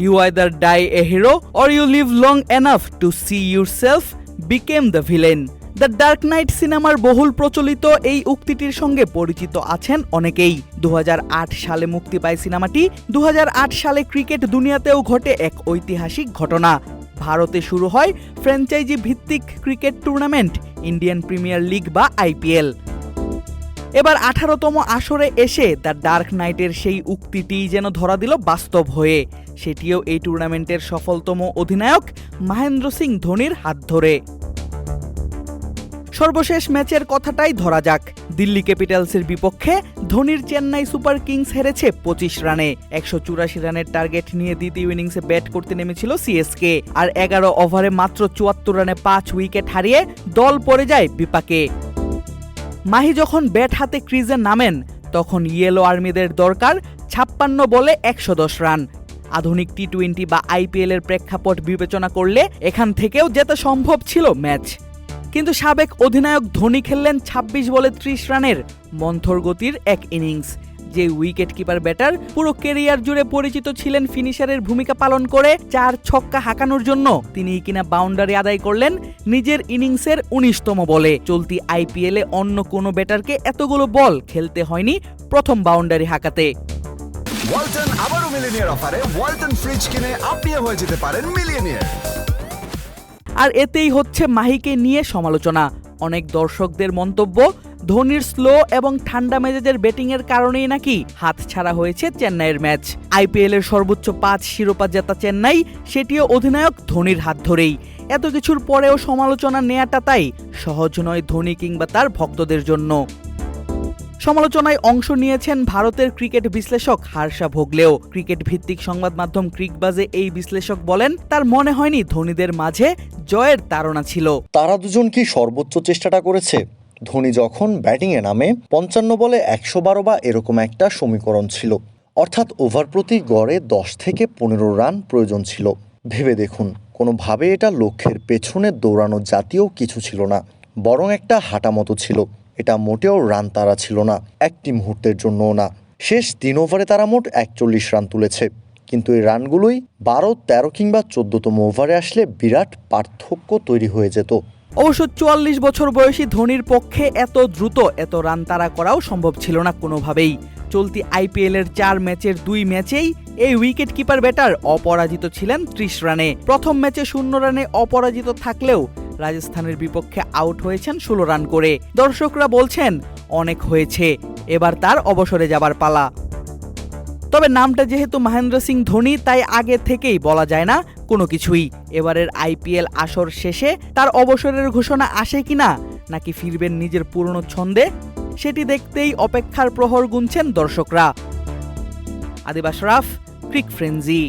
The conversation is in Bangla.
You either die a hero or you live long enough to see yourself become the villain The Dark Knight সিনেমার বহুল প্রচলিত এই উক্তিটির সঙ্গে পরিচিত আছেন অনেকেই। দু হাজার আট সালে মুক্তি পায় সিনেমাটি। দু হাজার আট সালে ক্রিকেট দুনিয়াতেও ঘটে এক ঐতিহাসিক ঘটনা। ভারতে শুরু হয় ফ্র্যাঞ্চাইজি ভিত্তিক cricket tournament, Indian Premier League বা আইপিএল। এবার আঠারোতম আসরে এসে দ্য ডার্ক নাইটের সেই উক্তিটি যেন ধরা দিল বাস্তব হয়ে। সেটিও এই টুর্নামেন্টের সফলতম অধিনায়ক মহেন্দ্র সিং ধোনির হাত ধরে। সর্বশেষ ম্যাচের কথাটাই ধরা যাক। দিল্লি ক্যাপিটালসের বিপক্ষে ধোনির চেন্নাই সুপার কিংস হেরেছে পঁচিশ রানে। একশো চুরাশি রানের টার্গেট নিয়ে দ্বিতীয় ইনিংসে ব্যাট করতে নেমেছিল সিএসকে। আর এগারো ওভারে মাত্র চুয়াত্তর রানে পাঁচ উইকেট হারিয়ে দল পড়ে যায় বিপাকে। মাহি যখন ব্যাট হাতে ক্রিজে নামেন, তখন ইয়েলো আর্মিদের দরকার ছাপ্পান্ন বলে একশো দশ রান। আধুনিক টি টোয়েন্টি বা আইপিএল এর প্রেক্ষাপট বিবেচনা করলে এখান থেকেও যেতে সম্ভব ছিল ম্যাচ। কিন্তু সাবেক অধিনায়ক ধোনি খেললেন ২৬ বলে ত্রিশ রানের, মন্থর গতির এক ইনিংস। যে উইকেট কিপার ব্যাটার পুরো কেরিয়ার জুড়ে পরিচিত ছিলেন ফিনিশারের ভূমিকা পালন করে চার ছক্কা হাঁকানোর জন্য তিনি কিনা বাউন্ডারি আদায় করলেন নিজের ইনিংসের উনিশতম বলে। চলতি আইপিএলে অন্য কোনো ব্যাটারকে এতগুলো বল খেলতে হয়নি প্রথম বাউন্ডারি হাঁকাতে। ওয়ালটন আবারও মিলিনিয়ার অফারে ওয়ালটন ফ্রিজ কিনে আপনিও হয়ে যেতে পারেন মিলিয়নিয়ার। আর এতেই হচ্ছে মাহিকে নিয়ে সমালোচনা। অনেক দর্শকদের মন্তব্য, ধোনির স্লো এবং ঠান্ডা মেজাজের ব্যাটিংয়ের কারণেই নাকি হাত ছাড়া হয়েছে চেন্নাইয়ের ম্যাচ। আইপিএল এর সর্বোচ্চ পাঁচ শিরোপা জেতা চেন্নাই, সেটিও অধিনায়ক ধোনির হাত ধরেই। এত কিছুর পরেও সমালোচনা নেয়াটা তাই সহজ নয় ধোনি কিংবা তার ভক্তদের জন্য। সমালোচনায় অংশ নিয়েছেন ভারতের ক্রিকেট বিশ্লেষক হার্ষা ভোগলেও। ক্রিকেট ভিত্তিক সংবাদ মাধ্যম ক্রিকবাজে এই বিশ্লেষক বলেন, তার মনে হয়নি ধোনিদের মাঝে জয়ের তাড়না ছিল। তারা দুজন কি সর্বোচ্চ চেষ্টাটা করেছে? ধোনি যখন ব্যাটিংয়ে নামে, পঞ্চান্ন বলে একশো বারো বা এরকম একটা সমীকরণ ছিল। অর্থাৎ ওভার প্রতি গড়ে দশ থেকে পনেরো রান প্রয়োজন ছিল। ভেবে দেখুন, কোনোভাবে এটা লক্ষ্যের পেছনে দৌড়ানো জাতীয় কিছু ছিল না, বরং একটা হাঁটা মতো ছিল। এটা মোটেও রান তারা ছিল না, একটি মুহূর্তের জন্যও না। শেষ তিন ওভারে তারা মোট একচল্লিশ রান তুলেছে। কিন্তু এই রানগুলোই বারো, তেরো কিংবা চোদ্দতম ওভারে আসলে বিরাট পার্থক্য তৈরি হয়ে যেত। অবশ্য চুয়াল্লিশ বছর বয়সী ধোনির পক্ষে এত দ্রুত এত রান তাড়া করাও সম্ভব ছিল না কোনোভাবেই। চলতি আইপিএল এর চার ম্যাচের দুই ম্যাচেই এই উইকেট কিপার ব্যাটার অপরাজিত ছিলেন ত্রিশ রানে। প্রথম ম্যাচে শূন্য রানে অপরাজিত থাকলেও রাজস্থানের বিপক্ষে আউট হয়েছেন ষোলো রান করে। দর্শকরা বলছেন, অনেক হয়েছে, এবার তার অবসরে যাবার পালা। তবে নামটা যেহেতু মহেন্দ্র সিং ধোনি, তাই আগে থেকেই বলা যায় না কোনো কিছুই। এবারের আইপিএল আসর শেষে তার অবসরের ঘোষণা আসে কিনা, নাকি ফিরবেন নিজের পুরনো ছন্দে, সেটি দেখতেই অপেক্ষার প্রহর গুনছেন দর্শকরা। আদিবাস রাফ, ক্রিক ফ্রেঞ্জি